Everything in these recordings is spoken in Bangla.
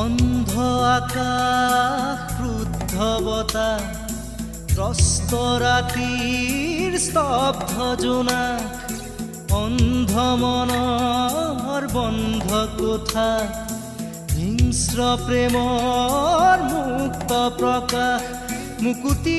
আকাশ ক্ৰুদ্ধ বতাহ ত্ৰস্ত ৰাতিৰ স্তব্ধ জোনাক, অন্ধ মনৰ বন্ধ কোঠা হিংস্ৰ প্ৰেমৰ মুক্ত প্ৰকাশ মুকুতি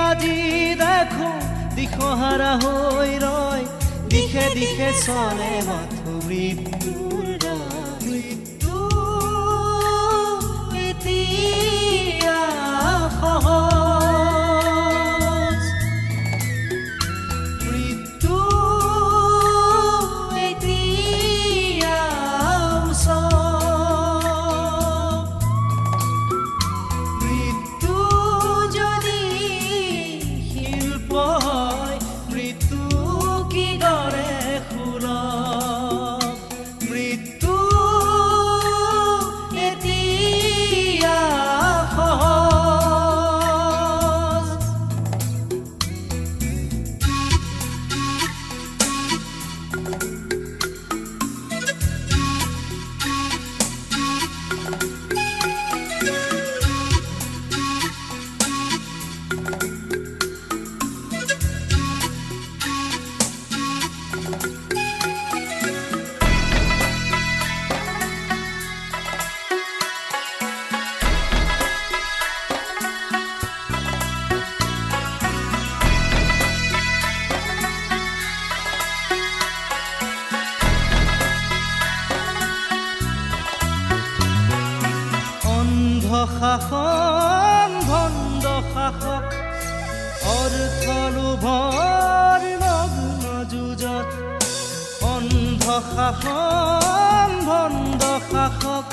আজি দেখো দিশহাৰা হৈ ৰয়, দিশে দিশে চলে মাথো মৃত্যুৰ শাসন ভণ্ড শাসক অৰ্থ লোভৰ নগ্ন যুঁজত অন্ধ শাসন ভণ্ড শাসক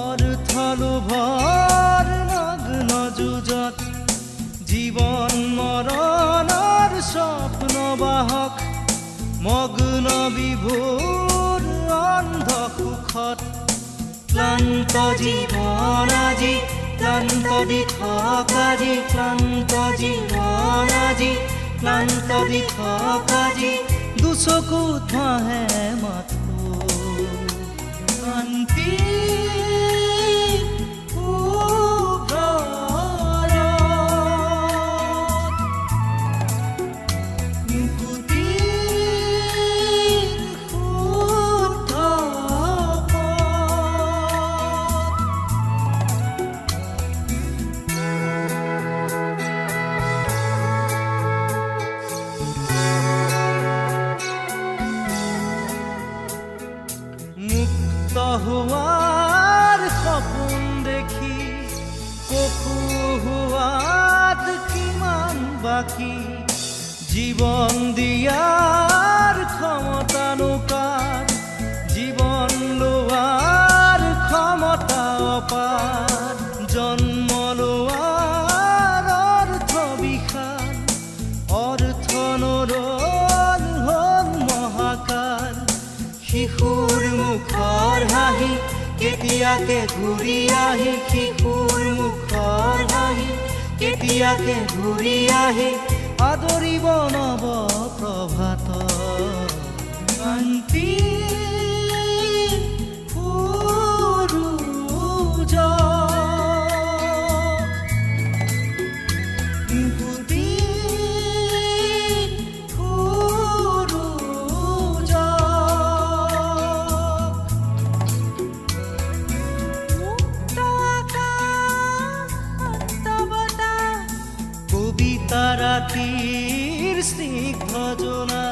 অৰ্থ লোভৰ নগ্ন যুঁজত জীৱন মৰণৰ স্বপ্ন বাহক, মগ্ন বিভোৰ অন্ধ সুখত ক্লান্ত জীৱন আজি ক্লান্ত দিশক আজি ক্লান্ত জীৱন আজি ক্লান্ত দিশক আজি দুচকুত ভাহে জীৱন দিয়াৰ ক্ষমতানো কাৰ জীৱন লোৱাৰ ক্ষমতা অপাৰ জন্ম লোৱাৰ অৰ্থ বিশাল অৰ্থ নৰল হ'ল মহাকাল। শিশুৰ মুখৰ হাঁহি, কেতিয়াকে ঘূৰি আহি শিশুৰ মুখৰ হাঁহি, কেতিয়াকে ঘূৰি আহি আদৰিব নব প্রভাত শান্তি কবিতা ৰাতিৰ স্নিগ্ধ জোনা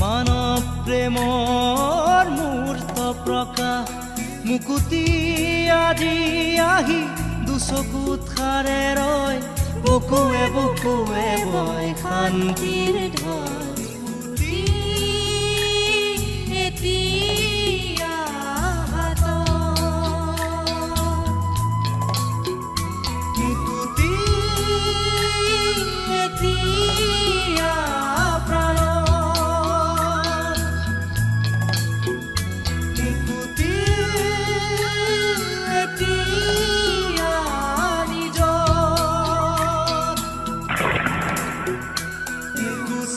মানৱ প্ৰেমৰ মূৰ্ত প্ৰকাশ মুকুতি আজি আহি দুচকুত সাৰে ৰয়। বুকুৱে বুকুৱে বয় শান্তিৰ ঢল।